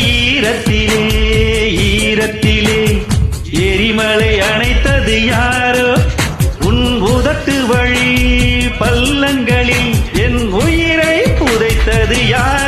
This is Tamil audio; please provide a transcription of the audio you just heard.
ஈரத்திலே ஈரத்திலே. எரிமலை அணைத்தது யாரோ? உன் புதத்து வழி பல்லங்களில் என் உயிரை புதைத்தது யார்?